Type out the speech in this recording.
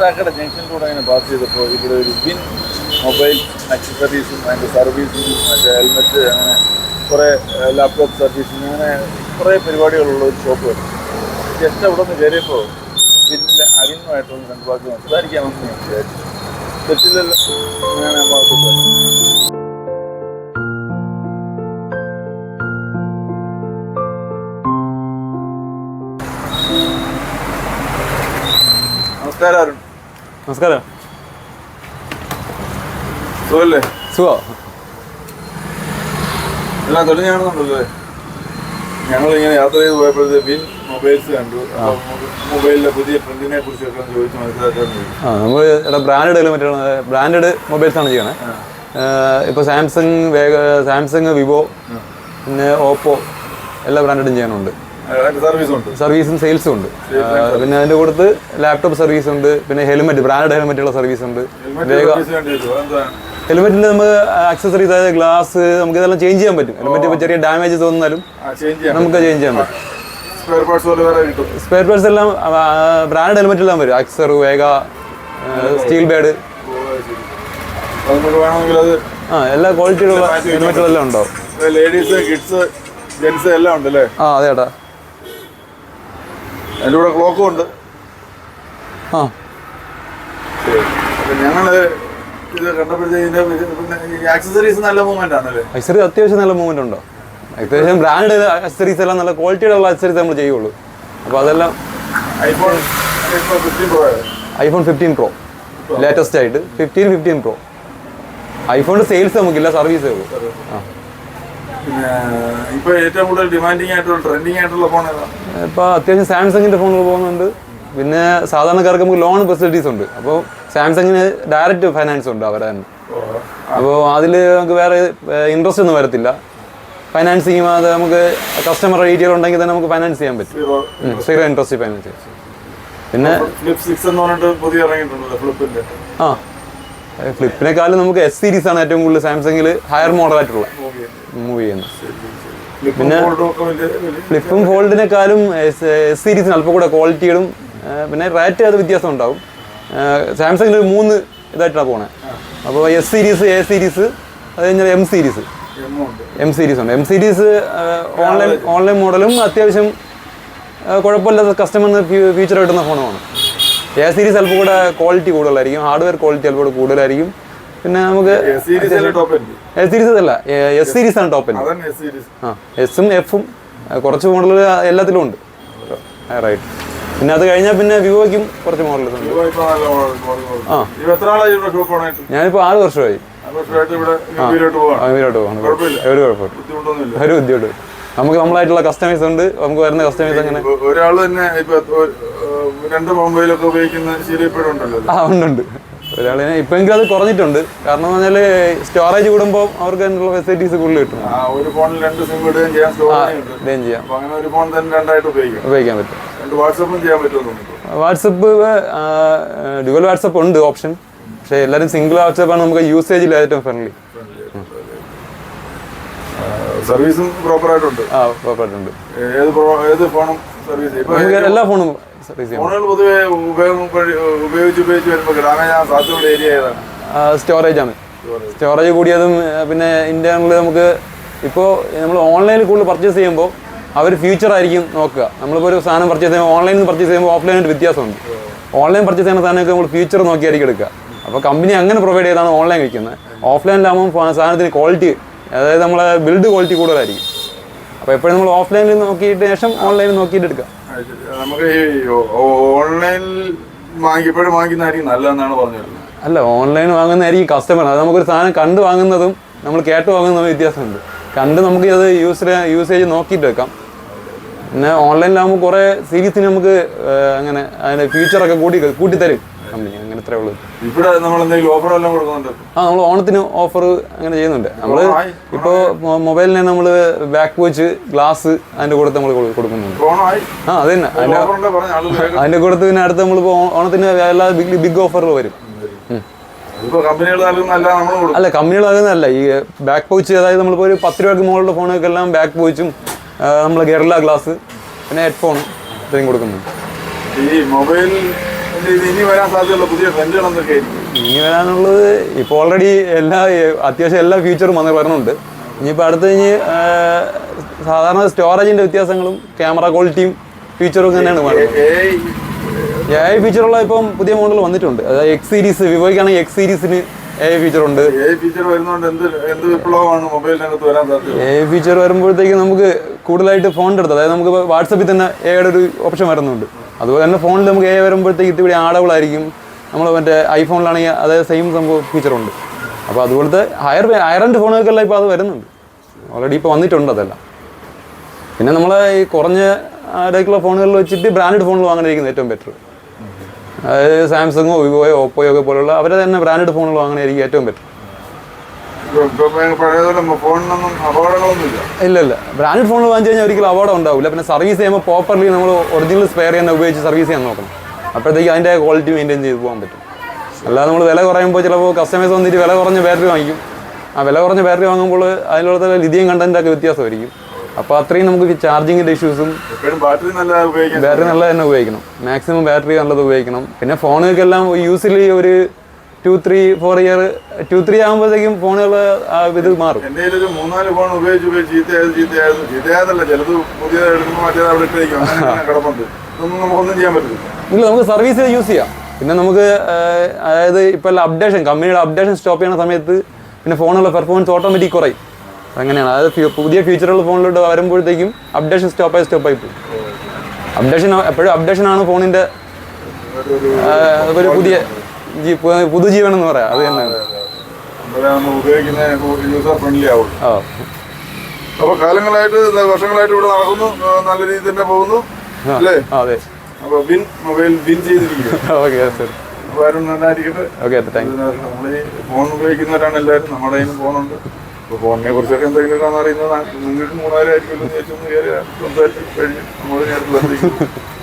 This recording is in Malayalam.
കാട്ടാക്കട ജംഗ്ഷനിലൂടെ അങ്ങനെ പാസ് ചെയ്തപ്പോൾ ഇവിടെ ഒരു വിൻ മൊബൈൽ അക്സസറീസും അതിന്റെ സർവീസും മറ്റേ ഹെൽമെറ്റ് അങ്ങനെ കുറേ ലാപ്ടോപ്പ് സർവീസിങ് അങ്ങനെ കുറേ പരിപാടികളുള്ള ഒരു ഷോപ്പ് വരും ജസ്റ്റ് അവിടെ നിന്ന് കയറിയപ്പോൾ വിന്നിലെ അരുണുമായിട്ടൊന്ന് രണ്ട് വാക്ക് സംസാരിക്കാമെന്ന് ഞാൻ വിചാരിച്ചു തെറ്റില്ലല്ലോ. ഭാഗത്തോട്ട് വരാം. നമസ്കാരം അരുൺ. നമസ്കാരം. സുഖല്ലേ? സുഖോ. എല്ലാം തെളിഞ്ഞാണെന്നുണ്ടല്ലേ ഞങ്ങൾ ഇങ്ങനെ യാത്ര ചെയ്ത് പോയപ്പോഴത്തെ വിൻ മൊബൈൽസ് കണ്ടു. മൊബൈലിലെ പുതിയ ട്രെൻഡിനെ കുറിച്ചൊക്കെ ചോദിച്ച് മനസ്സിലാക്കാൻ ആ നമ്മൾ ഇവിടെ ബ്രാൻഡഡ് മറ്റാണ് ബ്രാൻഡഡ് മൊബൈൽസ് ആണ് ചെയ്യണേ. ഇപ്പോൾ സാംസങ് വേഗ സാംസങ് വിവോ പിന്നെ ഓപ്പോ എല്ലാ ബ്രാൻഡും ചെയ്യാനുണ്ട്. സർവീസ് സെയിൽസും ഉണ്ട്. പിന്നെ അതിന്റെ കൂടത്ത് ലാപ്ടോപ്പ് സർവീസ് ഉണ്ട്. പിന്നെ ഹെൽമെറ്റ് ബ്രാൻഡ് ഹെൽമെറ്റുള്ള സർവീസ് ഉണ്ട്. ഹെൽമെറ്റിന് നമുക്ക് ആക്സസറീസ് അതായത് ഗ്ലാസ് നമുക്ക് ഇതെല്ലാം ചേഞ്ച് ചെയ്യാൻ പറ്റും. ഹെൽമെറ്റ് ഇപ്പോൾ ചെറിയ ഡാമേജ് തോന്നുന്നാലും ആ നമുക്ക് ചേഞ്ച് ചെയ്യാൻ പറ്റും. സ്പെയർ പാർട്സ് എല്ലാം ബ്രാൻഡ് ഹെൽമെറ്റ് എല്ലാം വരും. അക്സർ വേഗ സ്റ്റീൽ ബേഡ് ആ എല്ലാ ക്വാളിറ്റിയുള്ള ഹെൽമെറ്റുകളെല്ലാം ഉണ്ടാവും. ലേഡീസ് കിഡ്സ് ജെൻസ് എല്ലാം ആ അതെ അതിന്റെ കൂടെ ക്ലോക്കും ഉണ്ട്. ആ. അപ്പം ഞങ്ങൾ ഇത് കണ്ടപ്പോഴത്തേക്കും ആക്സസറീസ് നല്ല ആണല്ലേ? അത്യാവശ്യം നല്ല മൂവ്മെന്റ് ഉണ്ടോ? അത്യാവശ്യം ബ്രാൻഡ് അക്സറീസ് എല്ലാം നല്ല ക്വാളിറ്റിയുള്ള അക്സറീസ് നമ്മൾ ചെയ്യുള്ളൂ. അപ്പോൾ അതെല്ലാം iPhone iPhone fifteen pro iPhone fifteen pro latest ആയിട്ട് ഫിഫ്റ്റീൻ ഫിഫ്റ്റീൻ പ്രോ ഐഫോണിന്റെ സെയിൽസ് നമുക്കില്ല സർവീസേ ഉള്ളൂ. ആ. പിന്നെ ഇപ്പൊ ഏറ്റവും കൂടുതൽ ഡിമാൻഡിങ് ആയിട്ടുള്ള ട്രെൻഡിങ് ആയിട്ടുള്ള ഫോൺ ഏതാണ് ഇപ്പോൾ അത്യാവശ്യം സാംസങ്ങിന്റെ ഫോണുകൾ പോകുന്നുണ്ട്. പിന്നെ സാധാരണക്കാർക്ക് നമുക്ക് ലോൺ ഫെസിലിറ്റീസ് ഉണ്ട്. അപ്പോൾ സാംസങ്ങിന് ഡയറക്റ്റ് ഫൈനാൻസ് ഉണ്ട് അവരെ തന്നെ അപ്പോൾ അതിൽ നമുക്ക് വേറെ ഇൻട്രസ്റ്റ് ഒന്നും വരത്തില്ല. ഫൈനാൻസിങ് അത് നമുക്ക് കസ്റ്റമർ ഡീറ്റെയിൽ ഉണ്ടെങ്കിൽ തന്നെ നമുക്ക് ഫൈനാൻസ് ചെയ്യാൻ പറ്റും. സീറോ സീറോ ഇൻട്രസ്റ്റ് ഫൈനാൻസ് ചെയ്യാം. പിന്നെ ഫ്ലിപ്പ് സിക്സ് എന്ന് പറഞ്ഞിട്ട് പുതിയ ഇറങ്ങിയിട്ടുണ്ടല്ലോ ആ. ഫ്ലിപ്പിനെക്കാളും നമുക്ക് എസ് സീരീസ് ആണ് ഏറ്റവും കൂടുതൽ സാംസങ്ങിൽ ഹയർ മോഡലായിട്ടുള്ള മൂവ് ചെയ്യുന്നത്. പിന്നെ ഫ്ലിപ്പും ഫോൾഡിനെക്കാളും എസ് സീരീസിന് അല്പം കൂടെ ക്വാളിറ്റികളും പിന്നെ റേറ്റ് അത് വ്യത്യാസം ഉണ്ടാവും. സാംസങ്ങിൽ ഒരു മൂന്ന് ഇതായിട്ടാണ് പോണേ. അപ്പോൾ എസ് സീരീസ് എ സീരീസ് അത് കഴിഞ്ഞാൽ എം സീരീസ് എം സീരീസ് ഉണ്ട് എം സീരീസ് ഓൺലൈൻ ഓൺലൈൻ മോഡലും അത്യാവശ്യം കുഴപ്പമില്ലാത്ത ഫ്യൂ ഫീച്ചർ കിട്ടുന്ന ഫോണുമാണ് എ സീരീസ് അല്പം കൂടെ ക്വാളിറ്റി കൂടുതലായിരിക്കും. ഹാർഡ്വെയർ ക്വാളിറ്റി അല്പം കൂടെ കൂടുതലായിരിക്കും. പിന്നെ നമുക്ക് എസ് സീരീസ് അല്ലേ എസ് സീരീസ് ആണ് ടോപ്പ് ആ എസും എഫും കുറച്ച് മോഡൽ എല്ലാത്തിലും ഉണ്ട്. റൈറ്റ് പിന്നെ അത് കഴിഞ്ഞാൽ പിന്നെ വിവോയ്ക്കും കുറച്ച് മോഡൽസ് ഉണ്ട്. ആ. ഞാനിപ്പോൾ ആറ് വർഷമായി. ഒരു കുഴപ്പമില്ല. ഒരു ബുദ്ധിമുട്ട് നമുക്ക് നമ്മളായിട്ടുള്ള കസ്റ്റമേഴ്സ് ഉണ്ട്. നമുക്ക് വരുന്ന കസ്റ്റമേഴ്സ് അങ്ങനെ ഒരാൾ തന്നെ ഇപ്പൊ ഒ- ഉപയോഗിക്കുന്ന രണ്ട് മൊബൈലൊക്കെ ഉപയോഗിക്കുന്ന ശീലയിപ്പോഴുണ്ടല്ലോ ആ ഉണ്ട് ഒരാളിനെ ഇപ്പൊ ഇപ്പോഴെങ്കിലും അത് കുറഞ്ഞിട്ടുണ്ട്. കാരണം എന്ന് പറഞ്ഞാൽ സ്റ്റോറേജ് കൂടുമ്പോൾ അവർക്ക് അതിനുള്ള ഫെസിലിറ്റീസ് കൂടുതൽ കിട്ടും. ഒരു ഫോണിൽ രണ്ട് സിം ഇടുകയും ഉണ്ട്. ഇടുകയും ചെയ്യാം. അങ്ങനെ ഒരു ഫോൺ തന്നെ രണ്ടായിട്ട് ഉപയോഗിക്കാം. ഉപയോഗിക്കാൻ പറ്റും. രണ്ട് വാട്സപ്പും ചെയ്യാൻ പറ്റുമെന്നുണ്ട് വാട്സപ്പ് ഡ്യുവൽ വാട്സപ്പ് ഉണ്ട് ഓപ്ഷൻ പക്ഷെ എല്ലാവരും സിംഗിൾ വാട്സപ്പാണ് നമുക്ക് യൂസേജിൽ ഏറ്റവും ഫ്രണ്ട്ലി സർവീസും പ്രോപ്പർ ആയിട്ടുണ്ട്. ആ പ്രോപ്പറായിട്ടുണ്ട് ഏത് ഏത് ഫോണും സർവീസ് എല്ലാ ഫോണും ചെയ്യാം ഫോണുകൾ പൊതുവെ ഉപയോഗം വഴി- ഉപയോഗിച്ച് ഉപയോഗിച്ച് വരുമ്പോൾ ഗ്രാമീണ സാധ്യതയുള്ള ഏരിയ ഏതാണ്? സ്റ്റോറേജ് ആണ്. സ്റ്റോറേജ് കൂടിയതും പിന്നെ ഇന്റർണൽ നമുക്ക് ഇപ്പോൾ നമ്മൾ ഓൺലൈനിൽ കൂടുതൽ പർച്ചേസ് ചെയ്യുമ്പോൾ അവർ ഫ്യൂച്ചർ ആയിരിക്കും നോക്കുക. നമ്മളിപ്പോൾ ഒരു സാധനം പർച്ചേസ് ചെയ്യുമ്പോൾ ഓൺലൈനിൽ പർച്ചേസ് ചെയ്യുമ്പോൾ ഓഫ്ലൈനായിട്ട് വ്യത്യാസമുണ്ട്. ഓൺലൈൻ പർച്ചേസ് ചെയ്യുന്ന സാധനമൊക്കെ നമ്മൾ ഫ്യൂച്ചർ നോക്കിയായിരിക്കും എടുക്കുക. അപ്പോൾ കമ്പനി അങ്ങനെ പ്രൊവൈഡ് ചെയ്താണ് ഓൺലൈൻ വിൽക്കുന്നത് ഓഫ്ലൈനിലാകുമ്പോൾ സാധനത്തിന് ക്വാളിറ്റി അതായത് നമ്മളെ ബിൽഡ് ക്വാളിറ്റി കൂടുതലായിരിക്കും. അപ്പോൾ എപ്പോഴും നമ്മൾ ഓഫ്ലൈനിൽ നോക്കിയിട്ട് ശേഷം ഓൺലൈനിൽ നോക്കിയിട്ട് എടുക്കുക. നമുക്ക് ഈ ഓൺലൈനിൽ വാങ്ങിയപ്പോഴും വാങ്ങിക്കുന്നതായിരിക്കും നല്ലതെന്നാണ് പറഞ്ഞത്. അല്ല ഓൺലൈൻ വാങ്ങുന്നതായിരിക്കും കസ്റ്റമർ അത് നമുക്കൊരു സാധനം കണ്ട് വാങ്ങുന്നതും നമ്മൾ കേട്ട് വാങ്ങുന്നതും വ്യത്യാസമുണ്ട്. കണ്ട് നമുക്ക് അത് യൂസ് യൂസേജ് നോക്കിയിട്ട് വെക്കാം. പിന്നെ ഓൺലൈനിലാകുമ്പോൾ കുറേ സീരീസിന് നമുക്ക് അങ്ങനെ അതിന്റെ ഫ്യൂച്ചറൊക്കെ കൂട്ടി കൂട്ടിത്തരും. ഇത്രേ ഉള്ളൂ. ഇവിടെ നമ്മൾ എന്തെങ്കിലും ഓഫർ എല്ലാം കൊടുക്കുന്നുണ്ട്? ആ നമ്മൾ ഓണത്തിന് ഓഫർ അങ്ങനെ ചെയ്യുന്നുണ്ട്. നമ്മൾ ഇപ്പോ ഇപ്പോൾ മൊബൈലിനെ നമ്മൾ ബാക്ക് വെച്ച് ഗ്ലാസ് അതിന്റെ കൂടെ നമ്മൾ കൊടുക്കുന്നുണ്ട്. ആ അത് തന്നെ. അതിന്റെ കൂടെ പിന്നെ അടുത്ത് നമ്മളിപ്പോൾ ഓണത്തിന് എല്ലാ ബിഗ് ബിഗ് ഓഫറുകൾ വരും. അല്ല കമ്പനികൾ അങ്ങനെയല്ല ഈ ബാക്ക് പോച്ച് അതായത് നമ്മളിപ്പോൾ ഒരു പത്ത് രൂപയ്ക്ക് മുകളിലുള്ള ഫോണൊക്കെ എല്ലാം ബാക്ക് പോച്ചും നമ്മൾ ഗെർല ഗ്ലാസ് പിന്നെ ഹെഡ്ഫോൺ ഇത്രയും കൊടുക്കുന്നുണ്ട്. ഈ മൊബൈൽ ഇനി വരാൻ സാധ്യതയുള്ള പുതിയ ട്രെൻഡുകൾ എന്തൊക്കെയായിരിക്കും ഇനി വരാനുള്ളത് ഇപ്പോൾ ഓൾറെഡി എല്ലാ അത്യാവശ്യം എല്ലാ ഫീച്ചറും വന്ന് വരുന്നുണ്ട് ഇനിയിപ്പോൾ അടുത്ത് കഴിഞ്ഞ് സാധാരണ സ്റ്റോറേജിന്റെ വ്യത്യാസങ്ങളും ക്യാമറ ക്വാളിറ്റിയും ഫീച്ചറും തന്നെയാണ് എ ഐ ഫീച്ചറുള്ള ഇപ്പം പുതിയ മോഡൽ വന്നിട്ടുണ്ട്. അതായത് എക്സ് സീരീസ് വിവോയ്ക്കാണെങ്കിൽ എക്സ് സീരീസിന് എ ഐ ഫീച്ചർ ഉണ്ട്. എ ഫീച്ചർ വരുന്നതുകൊണ്ട് എന്ത് എന്ത് വിപ്ലവമാണ് മൊബൈലിനകത്ത് വരാൻ സാധ്യത? എ ഫീച്ചർ വരുമ്പോഴത്തേക്ക് നമുക്ക് കൂടുതലായിട്ട് ഫോണിന്റെ അടുത്ത് അതായത് നമുക്ക് വാട്സപ്പിൽ തന്നെ എയുടെ ഒരു ഓപ്ഷൻ വരുന്നുണ്ട്. അതുപോലെ തന്നെ ഫോണിൽ നമുക്ക് എ വരുമ്പോഴത്തേക്ക് ഇത്തിരി ആഡബിളായിരിക്കും. നമ്മൾ മറ്റേ ഐഫോണിലാണെങ്കിൽ അതേ സെയിം സംഭവം ഫീച്ചറുണ്ട് അപ്പോൾ അതുപോലത്തെ ഹയർ ഹയർ എൻഡ് ഫോണുകൾക്കെല്ലാം ഇപ്പോൾ അത് വരുന്നുണ്ട്. ഓൾറെഡി ഇപ്പോൾ വന്നിട്ടുണ്ട് അതെല്ലാം. പിന്നെ നമ്മൾ ഈ കുറഞ്ഞ ഇടയ്ക്കുള്ള ഫോണുകളിൽ വെച്ചിട്ട് ബ്രാൻഡഡ് ഫോണുകൾ വാങ്ങാനായിരിക്കും ഏറ്റവും ബെറ്റർ അതായത് സാംസങ്ങോ വിവോയോ ഓപ്പോയോ ഒക്കെ പോലുള്ള അവരെ തന്നെ ബ്രാൻഡഡ് ഫോണുകൾ വാങ്ങാനായിരിക്കും ഏറ്റവും ബെറ്റർ ഇപ്പൊ- ഇപ്പൊ പഴയതുപോലെ ഫോണിനൊന്നും അപകടങ്ങളൊന്നുമില്ല ഇല്ല ഇല്ല ബ്രാൻഡ് ഫോൺ വാങ്ങിച്ചു കഴിഞ്ഞാൽ ഒരിക്കലും അവാർഡ് ഉണ്ടാവില്ല പിന്നെ സർവീസ് ചെയ്യുമ്പോൾ പ്രോപ്പർലി നമ്മൾ ഒറിജിനൽ സ്പെയർ ചെയ്യുന്ന ഉപയോഗിച്ച് സർവീസ് ചെയ്യാൻ നോക്കണം. അപ്പോഴത്തേക്ക് അതിന്റെ ക്വാളിറ്റി മെയിന്റെയിൻ ചെയ്ത് പോകാൻ പറ്റും. അല്ലാതെ നമ്മൾ വില കുറയുമ്പോൾ ചിലപ്പോൾ കസ്റ്റമേഴ്സ് വന്നിട്ട് വില കുറഞ്ഞ ബാറ്ററി വാങ്ങിക്കും. ആ വില കുറഞ്ഞ ബാറ്ററി വാങ്ങുമ്പോൾ അതിലുള്ള ലിഥിയം കണ്ടന്റൊക്കെ വ്യത്യാസമായിരിക്കും. അപ്പോൾ അത്രയും നമുക്ക് ചാർജിങ്ങിന്റെ ഇഷ്യൂസും ബാറ്ററി നല്ല ബാറ്ററി നല്ല തന്നെ ഉപയോഗിക്കണം. മാക്സിമം ബാറ്ററി നല്ലത് ഉപയോഗിക്കണം. പിന്നെ ഫോണുകൾക്കെല്ലാം യൂസിലി ഒരു two three four year two three ആകുമ്പോഴത്തേക്കും ഫോണുകൾ ഇത് മാറും. എന്റെ ഒരു മൂന്നാൽ ഫോൺ ഉപയോഗിച്ച് ഉപയോഗിച്ച് ചീത്തയായത് ചീത്തയായത് ചീത്തയായതല്ല ചിലത് പുതിയത് എടുക്കുമ്പോൾ മറ്റേത് അവിടെ ഇട്ടേക്കും. അങ്ങനെ ഇങ്ങനെ കിടപ്പുണ്ട്. ഇതൊന്നും നമുക്കൊന്നും ചെയ്യാൻ പറ്റില്ല ഇല്ല നമുക്ക് സർവീസ് യൂസ് ചെയ്യാം. പിന്നെ നമുക്ക് അതായത് ഇപ്പോൾ എല്ലാം അപ്ഡേഷൻ കമ്പനിയുടെ അപ്ഡേഷൻ സ്റ്റോപ്പ് ചെയ്യുന്ന സമയത്ത് പിന്നെ ഫോണുള്ള പെർഫോമൻസ് ഓട്ടോമാറ്റിക് കുറയും. അങ്ങനെയാണ്. അതായത് പുതിയ ഫീച്ചറുള്ള ഫോണിലോട്ട് വരുമ്പോഴത്തേക്കും അപ്ഡേഷൻ സ്റ്റോപ്പായി സ്റ്റോപ്പായി പോകും. അപ്ഡേഷൻ എപ്പോഴും അപ്ഡേഷൻ ആണ് ഫോണിന്റെ ഒരു പുതിയ പുതുജീവൻ എന്ന് പറയാം. അത് തന്നെ. അപ്പൊ നമ്മൾ ഉപയോഗിക്കുന്ന യൂസർ ഫ്രണ്ട്ലി ആവുള്ളൂ ആ. അപ്പോൾ കാലങ്ങളായിട്ട് വർഷങ്ങളായിട്ട് ഇവിടെ നടക്കുന്നു നല്ല രീതിയിൽ തന്നെ പോകുന്നു അല്ലേ? അതെ. അപ്പോൾ വിൻ മൊബൈൽ വിൻ ചെയ്തിരിക്കുന്നു. ഓക്കെ സർ ആരും നന്നായിരിക്കട്ടെ. ഓക്കെ നമ്മൾ ഈ ഫോൺ ഉപയോഗിക്കുന്നവരാണ് എല്ലാവരും നമ്മുടെ കയ്യിൽ ഫോണുണ്ട് അപ്പോൾ ഫോണിനെ കുറിച്ചൊക്കെ എന്തെങ്കിലും അറിയുന്നത് നിങ്ങൾക്ക് മൂന്നായിരം ആയിരിക്കുമല്ലോ എന്ന് ചോദിച്ചൊന്ന് കയറി സംസാരിച്ച് കഴിഞ്ഞ് നമ്മൾ നേരത്തെ